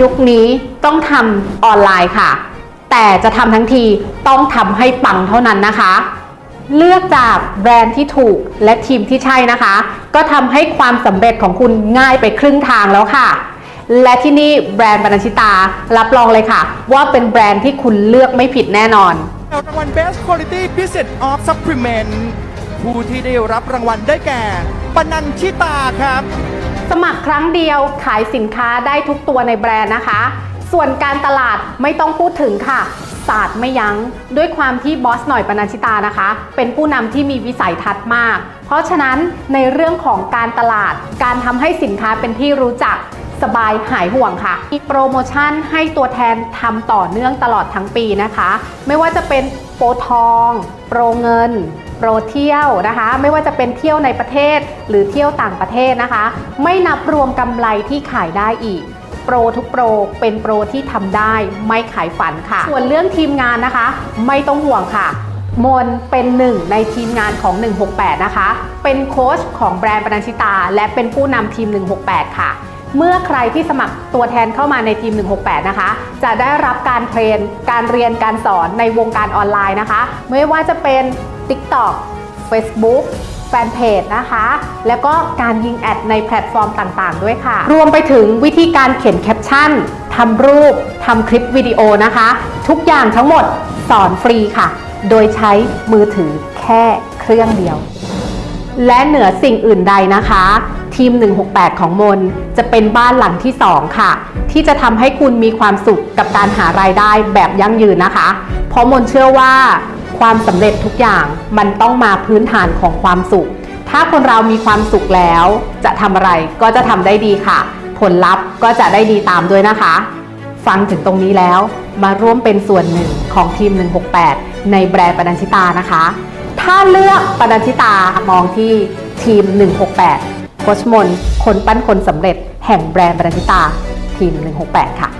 ยุคนี้ต้องทำออนไลน์ค่ะ แต่จะทำทั้งทีต้องทำให้ปังเท่านั้นนะคะ เลือกจากแบรนด์ที่ถูกและทีมที่ใช่นะคะ ก็ทำให้ความสำเร็จของคุณง่ายไปครึ่งทางแล้วค่ะ และที่นี่แบรนด์บรรชิตารับรองเลยค่ะ ว่าเป็นแบรนด์ที่คุณเลือกไม่ผิดแน่นอนรางวัล Best Quality Business of Supplement ผู้ที่ได้รับรางวัลได้แก่ปนัญชิตาครับ สมัครครั้งเดียวขายสินค้าได้ทุกตัวในแบรนด์นะคะ ส่วนการตลาดไม่ต้องพูดถึงค่ะศาสตร์ไม่ยัง้งด้วยความที่บอสหน่อยปนัญชิตานะคะ เป็นผู้นำที่มีวิสัยทัศน์มาก เพราะฉะนั้นในเรื่องของการตลาด การทำให้สินค้าเป็นที่รู้จักสบายหายห่วงค่ะ มีโปรโมชั่นให้ตัวแทนทำต่อเนื่องตลอดทั้งปีนะคะ ไม่ว่าจะเป็น โปรทอง โปรเงิน โปรเที่ยวนะคะ ไม่ว่าจะเป็นเที่ยวในประเทศหรือเที่ยวต่างประเทศนะคะ ไม่นับรวมกำไรที่ขายได้อีกโปรทุกโปรเป็นโปรที่ทำได้ไม่ขายฝันค่ะ ส่วนเรื่องทีมงานนะคะ ไม่ต้องห่วงค่ะมนเป็นหนึ่งในทีมงานของ 168 นะคะ เป็นโค้ชของแบรนด์ปนัญชิตา และเป็นผู้นำทีม 168 ค่ะ เมื่อใครที่สมัครตัวแทนเข้ามาในทีม 168 นะคะ จะได้รับการเทรน การเรียนการสอนในวงการออนไลน์นะคะ ไม่ว่าจะเป็น TikTok Facebook แฟนเพจนะคะ แล้วก็การยิงแอดในแพลตฟอร์มต่างๆ ด้วยค่ะ รวมไปถึงวิธีการเขียนแคปชั่นทำรูปทำคลิปวิดีโอนะคะ ทุกอย่างทั้งหมดสอนฟรีค่ะ โดยใช้มือถือแค่เครื่องเดียว และเหนือสิ่งอื่นใดนะคะ ทีม 168 ของมน จะเป็นบ้านหลังที่ 2 ค่ะ ที่จะทำให้คุณมีความสุขกับการหารายได้แบบยั่งยืนนะคะ เพราะมนเชื่อว่าความสำเร็จทุกอย่างมันต้องมาพื้นฐานของความสุข ถ้าคนเรามีความสุขแล้ว จะทำอะไรก็จะทำได้ดีค่ะ ผลลัพธ์ก็จะได้ดีตามด้วยนะคะ ฟังถึงตรงนี้แล้ว มาร่วมเป็นส่วนหนึ่งของทีม 168 ในแบรนด์ปนัญชิตานะคะ ถ้าเลือกปนัญชิตามองที่ทีม 168โคชมนคนปั้นคนสำเร็จแห่งแบรนด์ปนัญชิตาทีม 168 ค่ะ